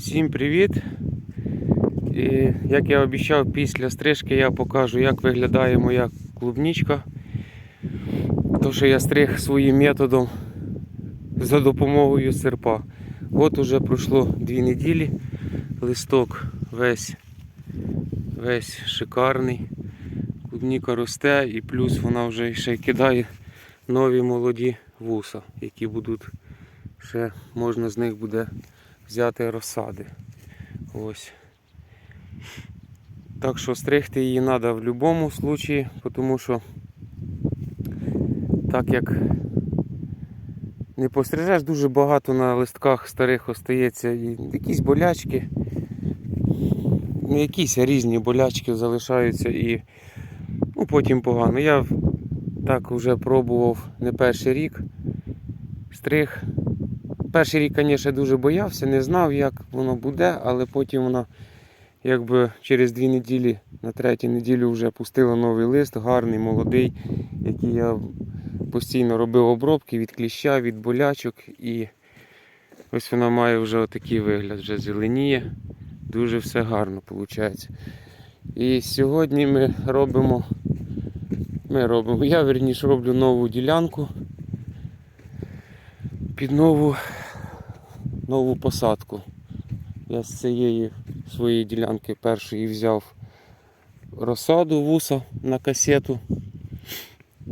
Всім привіт! І як я обіцяв, після стрижки я покажу, як виглядає моя клубничка. То, що я стриг своїм методом за допомогою серпа. От уже пройшло дві неділі. Листок весь, весь шикарний. Клубніка росте і плюс вона вже ще кидає нові молоді вуса, які будуть ще можна з них буде взяти розсади. Ось. Так що стригти її треба в будь-якому випадку, тому що так як не пострижеш, дуже багато на листках старих остається якісь болячки. Не якісь, різні болячки залишаються і ну, потім погано. Я так вже пробував не перший рік. Стриг Перший рік, звісно, дуже боявся, не знав, як воно буде, але потім вона якби через дві неділі, на третій неділю вже пустила новий лист, гарний, молодий, який я постійно робив обробки від кліща, від болячок. І ось вона має вже отакий вигляд, вже зеленіє. Дуже все гарно виходить. І сьогодні ми робимо, ми робимо, я верніше роблю нову ділянку під нову, нову посадку. Я з цієї своєї ділянки першої взяв розсаду вуса на касету.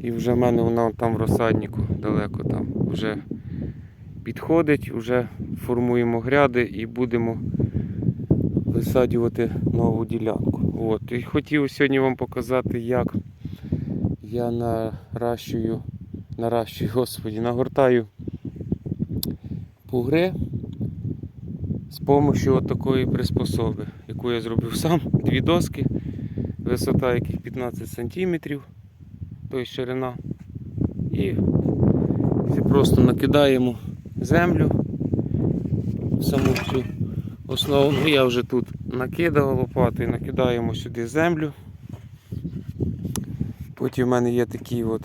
І вже в мене вона там в розсаднику далеко там вже підходить, вже формуємо гряди і будемо висаджувати нову ділянку. От. І хотів сьогодні вам показати, як я наращую, наращую, господі, нагортаю пугри з допомогою такої приспособи, яку я зробив сам. Дві доски, висота яких 15 см, тобто ширина. І просто накидаємо землю саму цю основу. Я вже тут накидав лопатою, накидаємо сюди землю. Потім в мене є такий от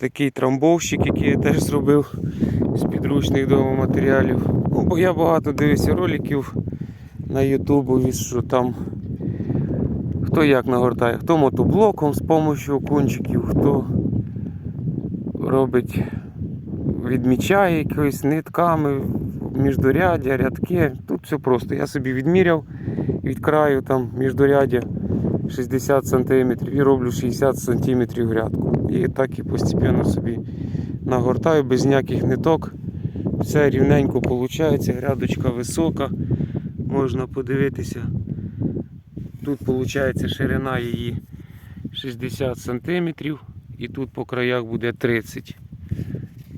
такий трамбовщик, який я теж зробив з підручних дома матеріалів. Ну, бо я багато дивився роликів на Ютубу, що там хто як нагортає, хто мотоблоком з допомогою кончиків, хто робить, відмічає якоюсь нитками, міждорядя, рядки. Тут все просто. Я собі відміряв від краю там міждорядя 60 см і роблю 60 см грядку. І так і постійно собі нагортаю без ніяких ниток. Все рівненько виходить, грядочка висока. Можна подивитися. Тут виходить ширина її 60 см і тут по краях буде 30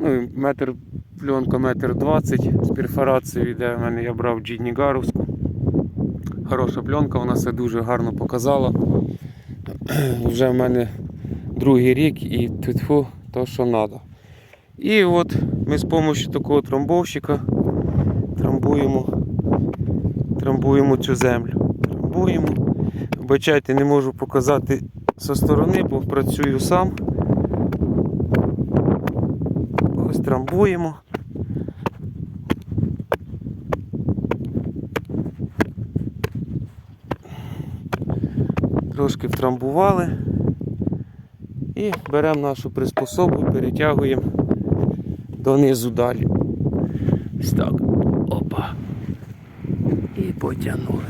Ну, метр пленка метр 20 з перфорацією йде. У мене я брав Джіднігаровську. Хороша пленка, вона все дуже гарно показала. Вже в мене другий рік і тьфу, то що треба. І от ми з допомогою такого трамбовщика трамбуємо, трамбуємо цю землю. Трамбуємо. Вибачайте, не можу показати зі сторони, бо працюю сам. Ось трамбуємо. Трошки втрамбували. І беремо нашу приспособу і перетягуємо донизу далі. Ось так. Опа. І потягнули.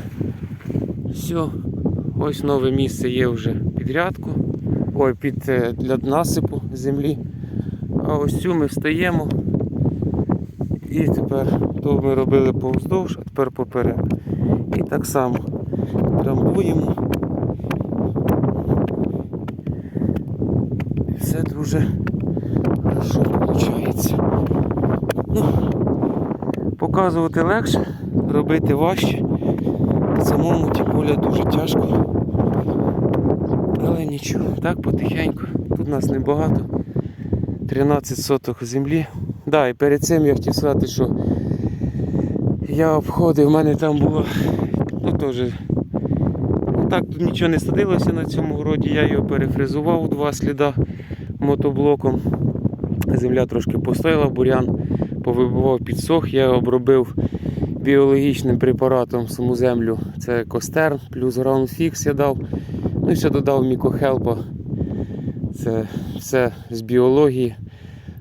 Все, ось нове місце є вже під рядку. Ой, під е, для насипу землі. А ось цю ми встаємо. І тепер то ми робили повздовж, а тепер поперед. І так само трамбуємо. І все дуже хорошо виходить. Ну, показувати легше, робити важче. Самому тим більше дуже тяжко. Але нічого, так потихеньку. Тут нас небагато. 13 соток землі. Да, і перед цим я хотів сказати, що я обходив, в мене там було ну теж. Ну так, тут нічого не садилося на цьому городі, я його перефрезував два сліда мотоблоком. Земля трошки постояла, бурян повибивав підсох, я обробив біологічним препаратом саму землю. Це костерн, плюс граунфікс я дав. Ну і ще додав мікохелпа. Це все з біології.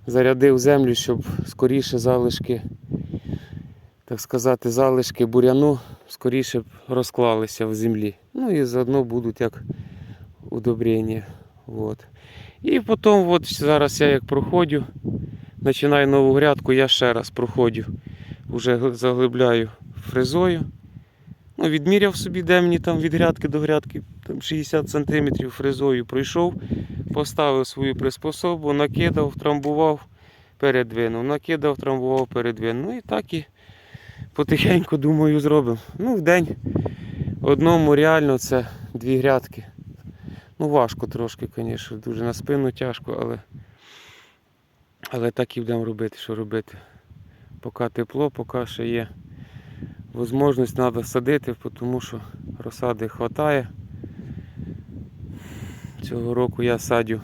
Зарядив землю, щоб скоріше залишки, так сказати, залишки буряну скоріше б розклалися в землі. Ну і заодно будуть як удобрення. От. І потім, от зараз я як проходжу, починаю нову грядку, я ще раз проходжу, вже заглибляю фрезою. Ну, відміряв собі, де мені там від грядки до грядки там 60 см фрезою пройшов, поставив свою приспособу, накидав, трамбував, передвинув, накидав, трамбував, передвинув. Ну і так і потихеньку, думаю, зробимо. Ну, в день одному реально це дві грядки. Ну, важко трошки, звісно, дуже на спину тяжко, але, але так і будемо робити, що робити. Поки тепло, поки ще є можливість, треба садити, тому що розсади вистачає. Цього року я садю.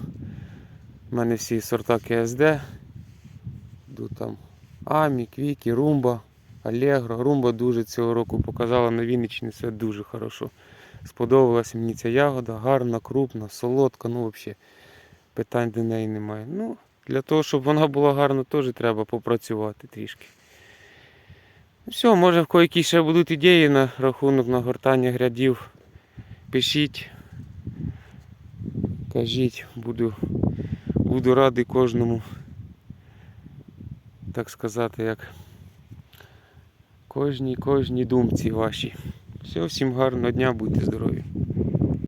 У мене всі сорта КСД. Йду там Амі, Квікі, Румба, Алегро. Румба дуже цього року показала на Вінниччині, це дуже хорошо. Сподобалася мені ця ягода, гарна, крупна, солодка, ну взагалі питань до неї немає. Ну, для того, щоб вона була гарна, теж треба попрацювати трішки. Ну все, може в кої ще будуть ідеї на рахунок нагортання грядів. Пишіть, кажіть, буду, буду радий кожному, так сказати, як кожній, кожній думці вашій. Все, всім гарного дня, будьте здорові.